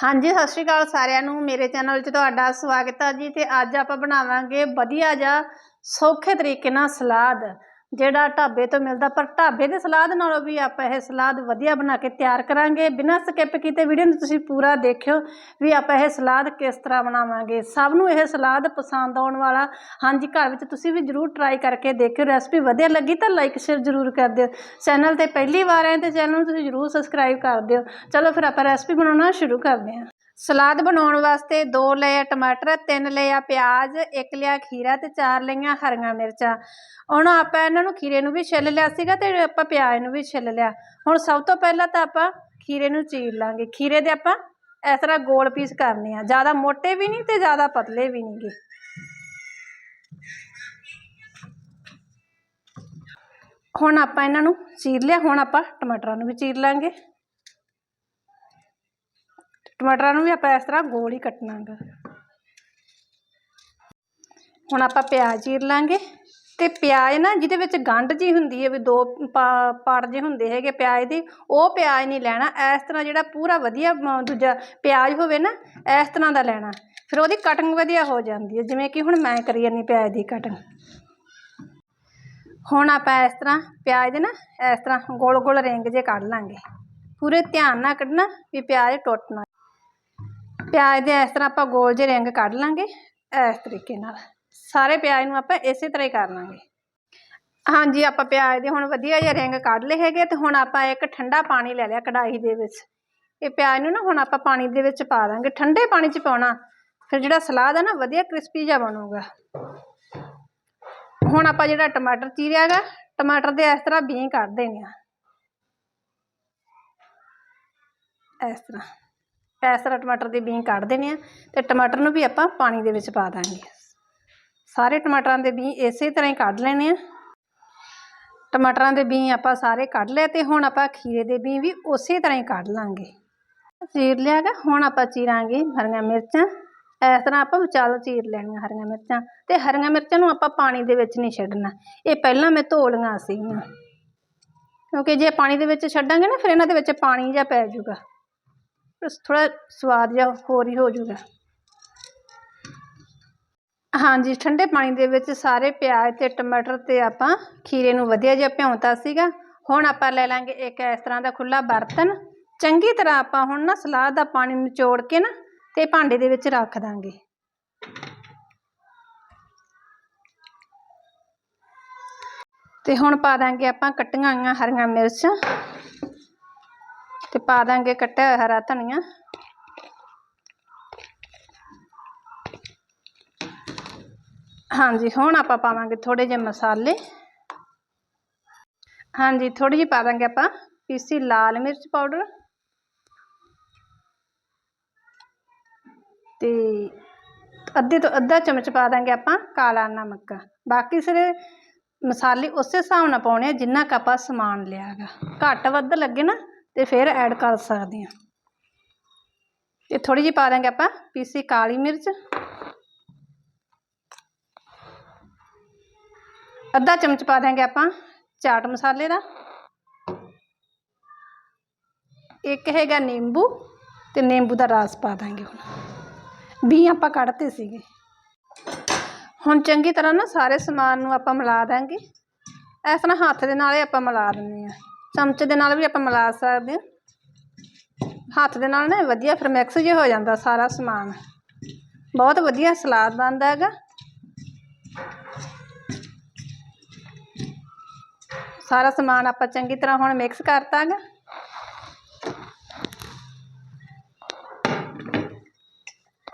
ਹਾਂਜੀ, ਸਤਿ ਸ਼੍ਰੀ ਅਕਾਲ ਸਾਰਿਆਂ ਨੂੰ। ਮੇਰੇ ਚੈਨਲ ਵਿੱਚ ਤੁਹਾਡਾ ਸਵਾਗਤ ਹੈ ਜੀ ਤੇ ਅੱਜ ਆਪਾਂ ਬਣਾਵਾਂਗੇ ਵਧੀਆ ਜਿਹਾ ਸੌਖੇ ਤਰੀਕੇ ਨਾਲ ਸਲਾਦ। ਜਿਹੜਾ ਢਾਬੇ ਤੋਂ ਮਿਲਦਾ, ਪਰ ਢਾਬੇ ਦੇ ਸਲਾਦ ਨਾਲੋਂ ਵੀ ਆਪਾਂ ਇਹ ਸਲਾਦ ਵਧੀਆ ਬਣਾ ਕੇ ਤਿਆਰ ਕਰਾਂਗੇ। ਬਿਨਾਂ ਸਕਿਪ ਕੀਤੇ ਵੀਡੀਓ ਨੂੰ ਤੁਸੀਂ ਪੂਰਾ ਦੇਖਿਓ ਵੀ ਆਪਾਂ ਇਹ ਸਲਾਦ ਕਿਸ ਤਰ੍ਹਾਂ ਬਣਾਵਾਂਗੇ। ਸਭ ਨੂੰ ਇਹ ਸਲਾਦ ਪਸੰਦ ਆਉਣ ਵਾਲਾ। ਹਾਂਜੀ, ਘਰ ਵਿੱਚ ਤੁਸੀਂ ਵੀ ਜਰੂਰ ਟਰਾਈ ਕਰਕੇ ਦੇਖਿਓ। ਰੈਸਪੀ ਵਧੀਆ ਲੱਗੀ ਤਾਂ ਲਾਈਕ ਸ਼ੇਅਰ ਜਰੂਰ ਕਰ ਦਿਓ। ਚੈਨਲ ਤੇ ਪਹਿਲੀ ਵਾਰ ਆਏ ਤੇ ਚੈਨਲ ਨੂੰ ਤੁਸੀਂ ਜਰੂਰ ਸਬਸਕ੍ਰਾਈਬ ਕਰ ਦਿਓ। ਚਲੋ ਫਿਰ ਆਪਾਂ ਰੈਸਪੀ ਬਣਾਉਣਾ ਸ਼ੁਰੂ ਕਰਦੇ ਹਾਂ। ਸਲਾਦ ਬਣਾਉਣ ਵਾਸਤੇ ਦੋ ਲਏ ਟਮਾਟਰ, ਤਿੰਨ ਲਏ ਆ ਪਿਆਜ਼, ਇੱਕ ਲਿਆ ਖੀਰਾ ਤੇ ਚਾਰ ਲਈਆਂ ਹਰੀਆਂ ਮਿਰਚਾਂ। ਹੁਣ ਆਪਾਂ ਇਹਨਾਂ ਨੂੰ ਖੀਰੇ ਨੂੰ ਵੀ ਛਿੱਲ ਲਿਆ ਸੀਗਾ ਤੇ ਆਪਾਂ ਪਿਆਜ਼ ਨੂੰ ਵੀ ਛਿੱਲ ਲਿਆ। ਹੁਣ ਸਭ ਤੋਂ ਪਹਿਲਾਂ ਤਾਂ ਆਪਾਂ ਖੀਰੇ ਨੂੰ ਚੀਰ ਲਾਂਗੇ। ਖੀਰੇ ਦੇ ਆਪਾਂ ਇਸ ਤਰ੍ਹਾਂ ਗੋਲ ਪੀਸ ਕਰਨੇ ਆ। ਜ਼ਿਆਦਾ ਮੋਟੇ ਵੀ ਨਹੀਂ ਤੇ ਜ਼ਿਆਦਾ ਪਤਲੇ ਵੀ ਨਹੀਂਗੇ ਹੁਣ ਆਪਾਂ ਇਹਨਾਂ ਨੂੰ ਚੀਰ ਲਿਆ। ਹੁਣ ਆਪਾਂ ਟਮਾਟਰਾਂ ਨੂੰ ਵੀ ਚੀਰ ਲਾਂਗੇ। ਟਮਾਟਰਾਂ ਨੂੰ ਵੀ ਆਪਾਂ ਇਸ ਤਰ੍ਹਾਂ ਗੋਲ ਹੀ ਕੱਟਣਾਗਾ। ਹੁਣ ਆਪਾਂ ਪਿਆਜ਼ ਚੀਰ ਲਾਂਗੇ ਤੇ ਪਿਆਜ਼ ਨਾ ਜਿਹਦੇ ਵਿੱਚ ਗੰਢ ਜੀ ਹੁੰਦੀ ਹੈ ਵੀ ਦੋ ਪਾ- ਪਾੜ ਜੇ ਹੁੰਦੇ ਹੈਗੇ ਪਿਆਜ਼ ਦੇ, ਉਹ ਪਿਆਜ਼ ਨਹੀਂ ਲੈਣਾ। ਇਸ ਤਰ੍ਹਾਂ ਜਿਹੜਾ ਪੂਰਾ ਵਧੀਆ ਦੂਜਾ ਪਿਆਜ਼ ਹੋਵੇ ਨਾ, ਇਸ ਤਰ੍ਹਾਂ ਦਾ ਲੈਣਾ। ਫਿਰ ਉਹਦੀ ਕਟਿੰਗ ਵਧੀਆ ਹੋ ਜਾਂਦੀ ਹੈ। ਜਿਵੇਂ ਕਿ ਹੁਣ ਮੈਂ ਕਰੀ ਜਾਂਦੀ ਪਿਆਜ਼ ਦੀ ਕਟਿੰਗ ਹੁਣ ਆਪਾਂ ਇਸ ਤਰ੍ਹਾਂ ਪਿਆਜ਼ ਦੇ ਨਾ, ਇਸ ਤਰ੍ਹਾਂ ਗੋਲ ਗੋਲ ਰਿੰਗ ਜੇ ਕੱਢ ਲਾਂਗੇ। ਪੂਰੇ ਧਿਆਨ ਨਾਲ ਕੱਢਣਾ ਵੀ ਪਿਆਜ਼ ਟੁੱਟ ਨਾ ਪਿਆਜ਼ ਦੇ ਇਸ ਤਰ੍ਹਾਂ ਆਪਾਂ ਗੋਲ ਜਿਹੇ ਰਿੰਗ ਕੱਢ ਲਾਂਗੇ ਇਸ ਤਰੀਕੇ ਨਾਲ। ਸਾਰੇ ਪਿਆਜ਼ ਨੂੰ ਆਪਾਂ ਇਸੇ ਤਰ੍ਹਾਂ ਹੀ ਕਰ ਲਾਂਗੇ। ਹਾਂਜੀ, ਆਪਾਂ ਪਿਆਜ਼ ਦੇ ਹੁਣ ਵਧੀਆ ਜਿਹੇ ਰਿੰਗ ਕੱਢ ਲਏ ਹੈਗੇ ਤੇ ਹੁਣ ਆਪਾਂ ਇੱਕ ਠੰਡਾ ਪਾਣੀ ਲੈ ਲਿਆ ਕੜਾਹੀ ਦੇ ਵਿੱਚ। ਇਹ ਪਿਆਜ਼ ਨੂੰ ਨਾ ਹੁਣ ਆਪਾਂ ਪਾਣੀ ਦੇ ਵਿੱਚ ਪਾ ਦਾਂਗੇ। ਠੰਡੇ ਪਾਣੀ 'ਚ ਪਾਉਣਾ, ਫਿਰ ਜਿਹੜਾ ਸਲਾਦ ਹੈ ਨਾ ਵਧੀਆ ਕ੍ਰਿਸਪੀ ਜਿਹਾ ਬਣੂਗਾ। ਹੁਣ ਆਪਾਂ ਜਿਹੜਾ ਟਮਾਟਰ ਚੀਰਿਆ ਗਾ ਟਮਾਟਰ ਦੇ ਇਸ ਤਰ੍ਹਾਂ ਬੀਂ ਕੱਢ ਦੇਣੇ ਆ। ਇਸ ਤਰ੍ਹਾਂ। ਇਸ ਤਰ੍ਹਾਂ ਟਮਾਟਰ ਦੇ ਬੀਂ ਕੱਢ ਦੇਣੇ ਆ ਤੇ ਟਮਾਟਰ ਨੂੰ ਵੀ ਆਪਾਂ ਪਾਣੀ ਦੇ ਵਿੱਚ ਪਾ ਦਾਂਗੇ। ਸਾਰੇ ਟਮਾਟਰਾਂ ਦੇ ਬੀਂ ਇਸੇ ਤਰ੍ਹਾਂ ਹੀ ਕੱਢ ਲੈਣੇ ਆ। ਟਮਾਟਰਾਂ ਦੇ ਬੀਂ ਆਪਾਂ ਸਾਰੇ ਕੱਢ ਲਏ ਤੇ ਹੁਣ ਆਪਾਂ ਖੀਰੇ ਦੇ ਬੀਂ ਵੀ ਉਸੇ ਤਰ੍ਹਾਂ ਹੀ ਕੱਢ ਲਾਂਗੇ। ਚੀਰ ਲਿਆ ਗਾ, ਹੁਣ ਆਪਾਂ ਚੀਰਾਂਗੇ ਹਰੀਆਂ ਮਿਰਚਾਂ। ਇਸ ਤਰ੍ਹਾਂ ਆਪਾਂ ਵਿਚਾਲੋ ਚੀਰ ਲੈਣੀਆਂ ਹਰੀਆਂ ਮਿਰਚਾਂ ਤੇ ਹਰੀਆਂ ਮਿਰਚਾਂ ਨੂੰ ਆਪਾਂ ਪਾਣੀ ਦੇ ਵਿੱਚ ਨਹੀਂ ਛੱਡਣਾ। ਇਹ ਪਹਿਲਾਂ ਮੈਂ ਧੋ ਲਈਆਂ ਸੀਗੀਆਂ। ਕਿਉਂਕਿ ਜੇ ਪਾਣੀ ਦੇ ਵਿੱਚ ਛੱਡਾਂਗੇ ਨਾ ਫਿਰ ਇਹਨਾਂ ਦੇ ਵਿੱਚ ਪਾਣੀ ਜਿਹਾ ਪੈ ਜਾਊਗਾ। ਥੋੜਾ ਸਵਾਦ ਜਿਹਾ ਹੋਰ ਹੀ ਹੋ ਜਾਊਗਾ ਹਾਂਜੀ, ਠੰਡੇ ਪਾਣੀ ਦੇ ਵਿੱਚ ਸਾਰੇ ਪਿਆਜ਼ ਤੇ ਟਮਾਟਰ ਤੇ ਆਪਾਂ ਖੀਰੇ ਨੂੰ ਵਧੀਆ ਜਿਹਾ ਭਿਉਂਤਾ ਸੀਗਾ। ਹੁਣ ਆਪਾਂ ਲੈ ਲਾਂਗੇ ਇੱਕ ਇਸ ਤਰ੍ਹਾਂ ਦਾ ਖੁੱਲਾ ਬਰਤਨ। ਚੰਗੀ ਤਰ੍ਹਾਂ ਆਪਾਂ ਹੁਣ ਨਾ ਸਲਾਦ ਦਾ ਪਾਣੀ ਨਿਚੋੜ ਕੇ ਨਾ ਤੇ ਭਾਂਡੇ ਦੇ ਵਿੱਚ ਰੱਖ ਦਾਂਗੇ। ਤੇ ਹੁਣ ਪਾ ਦਾਂਗੇ ਆਪਾਂ ਕੱਟੀਆਂ ਹੋਈਆਂ ਹਰੀਆਂ ਮਿਰਚਾਂ। ਤੇ ਪਾ ਦਾਂਗੇ ਕੱਟਿਆ ਹੋਇਆ ਹਰਾ ਧਨੀਆ। ਹਾਂਜੀ, ਹੁਣ ਆਪਾਂ ਪਾਵਾਂਗੇ ਥੋੜੇ ਜਿਹੇ ਮਸਾਲੇ। ਹਾਂਜੀ ਥੋੜੀ ਜਿਹੀ ਪਾ ਦਾਂਗੇ ਆਪਾਂ, ਪੀਸੀ ਲਾਲ ਮਿਰਚ ਪਾਊਡਰ। ਤੇ ਅੱਧੇ ਤੋਂ ਅੱਧਾ ਚਮਚ ਪਾ ਦਾਂਗੇ ਆਪਾਂ ਕਾਲਾ ਨਮਕ। ਬਾਕੀ ਸਾਰੇ ਮਸਾਲੇ ਉਸੇ ਹਿਸਾਬ ਨਾਲ ਪਾਉਣੇ ਆ ਜਿੰਨਾ ਕੁ ਆਪਾਂ ਸਮਾਨ ਲਿਆ ਹੈਗਾ ਘੱਟ ਵੱਧ ਲੱਗੇ ਨਾ ਤੇ ਫਿਰ ਐਡ ਕਰ ਸਕਦੇ ਹਾਂ। ਤੇ ਥੋੜੀ ਜਿਹੀ ਪਾ ਦਾਂਗੇ ਆਪਾਂ ਪੀਸੀ ਕਾਲੀ ਮਿਰਚ। ਅੱਧਾ ਚਮਚ ਪਾ ਦਾਂਗੇ ਆਪਾਂ ਚਾਟ ਮਸਾਲੇ ਦਾ। ਇੱਕ ਹੈਗਾ ਨਿੰਬੂ ਤੇ ਨਿੰਬੂ ਦਾ ਰਸ ਪਾ ਦਾਂਗੇ ਹੁਣ। ਵੀ ਆਪਾਂ ਕੱਢਤੇ ਸੀਗੇ। ਹੁਣ ਚੰਗੀ ਤਰ੍ਹਾਂ ਨਾ ਸਾਰੇ ਸਮਾਨ ਨੂੰ ਆਪਾਂ ਮਿਲਾ ਦਾਂਗੇ ਇਸ ਤਰ੍ਹਾਂ ਹੱਥ ਦੇ ਨਾਲ ਹੀ ਆਪਾਂ ਮਿਲਾ ਦਿੰਦੇ ਆ ਚਮਚੇ ਦੇ ਨਾਲ ਵੀ ਆਪਾਂ ਮਿਲਾ ਸਕਦੇ ਹਾਂ। ਹੱਥ ਦੇ ਨਾਲ ਨਾ ਵਧੀਆ ਫਿਰ ਮਿਕਸ ਜਿਹਾ ਹੋ ਜਾਂਦਾ ਸਾਰਾ ਸਮਾਨ। ਬਹੁਤ ਵਧੀਆ ਸਲਾਦ ਬਣਦਾ ਹੈਗਾ। ਸਾਰਾ ਸਮਾਨ ਆਪਾਂ ਚੰਗੀ ਤਰ੍ਹਾਂ ਹੁਣ ਮਿਕਸ ਕਰਤਾ ਗਾ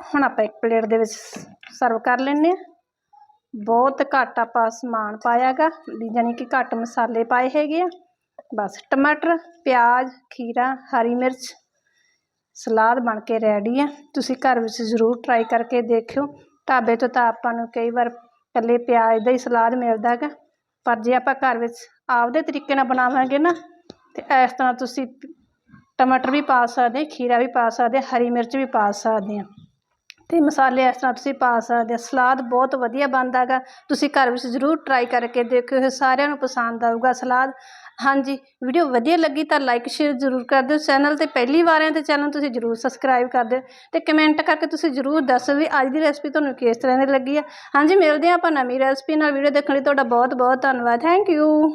ਹੁਣ ਆਪਾਂ ਇੱਕ ਪਲੇਟ ਦੇ ਵਿੱਚ ਸਰਵ ਕਰ ਲੈਂਦੇ ਆ ਬਹੁਤ ਘੱਟ ਆਪਾਂ ਸਮਾਨ ਪਾਇਆਗਾ ਵੀ ਜਾਨੀ ਕਿ ਘੱਟ ਮਸਾਲੇ ਪਾਏ ਹੈਗੇ ਆ। ਬਸ ਟਮਾਟਰ, ਪਿਆਜ਼, ਖੀਰਾ, ਹਰੀ ਮਿਰਚ, ਸਲਾਦ ਬਣ ਕੇ ਰੈਡੀ ਆ। ਤੁਸੀਂ ਘਰ ਵਿੱਚ ਜ਼ਰੂਰ ਟਰਾਈ ਕਰਕੇ ਦੇਖਿਓ। ਢਾਬੇ ਤੋਂ ਤਾਂ ਆਪਾਂ ਨੂੰ ਕਈ ਵਾਰ ਇਕੱਲੇ ਪਿਆਜ਼ ਦਾ ਹੀ ਸਲਾਦ ਮਿਲਦਾ ਹੈਗਾ। ਪਰ ਜੇ ਆਪਾਂ ਘਰ ਵਿੱਚ ਆਪਦੇ ਤਰੀਕੇ ਨਾਲ ਬਣਾਵਾਂਗੇ ਨਾ, ਤੇ ਇਸ ਤਰ੍ਹਾਂ ਤੁਸੀਂ ਟਮਾਟਰ ਵੀ ਪਾ ਸਕਦੇ, ਖੀਰਾ ਵੀ ਪਾ ਸਕਦੇ, ਹਰੀ ਮਿਰਚ ਵੀ ਪਾ ਸਕਦੇ ਆ। ਅਤੇ ਮਸਾਲੇ ਇਸ ਤਰ੍ਹਾਂ ਤੁਸੀਂ ਪਾ ਸਕਦੇ ਆ ਸਲਾਦ ਬਹੁਤ ਵਧੀਆ ਬਣਦਾ ਹੈਗਾ। ਤੁਸੀਂ ਘਰ ਵਿੱਚ ਜ਼ਰੂਰ ਟਰਾਈ ਕਰਕੇ ਦੇਖਿਓ, ਇਹ ਸਾਰਿਆਂ ਨੂੰ ਪਸੰਦ ਆਊਗਾ ਸਲਾਦ। ਹਾਂਜੀ ਵੀਡੀਓ ਵਧੀਆ ਲੱਗੀ ਤਾਂ ਲਾਈਕ ਸ਼ੇਅਰ ਜ਼ਰੂਰ ਕਰ ਦਿਓ। ਚੈਨਲ ਤੇ ਪਹਿਲੀ ਵਾਰ ਆਏ ਤੇ ਚੈਨਲ ਤੁਸੀਂ ਜ਼ਰੂਰ ਸਬਸਕ੍ਰਾਈਬ ਕਰ ਦਿਓ ਅਤੇ ਕਮੈਂਟ ਕਰਕੇ ਤੁਸੀਂ ਜ਼ਰੂਰ ਦੱਸੋ ਵੀ ਅੱਜ ਦੀ ਰੈਸਪੀ ਤੁਹਾਨੂੰ ਕਿਸ ਤਰ੍ਹਾਂ ਦੀ ਲੱਗੀ ਆ। ਹਾਂਜੀ, ਮਿਲਦੇ ਹਾਂ ਆਪਾਂ ਨਵੀਂ ਰੈਸਪੀ ਨਾਲ। ਵੀਡੀਓ ਦੇਖਣ ਲਈ ਤੁਹਾਡਾ ਬਹੁਤ ਬਹੁਤ ਧੰਨਵਾਦ। Thank you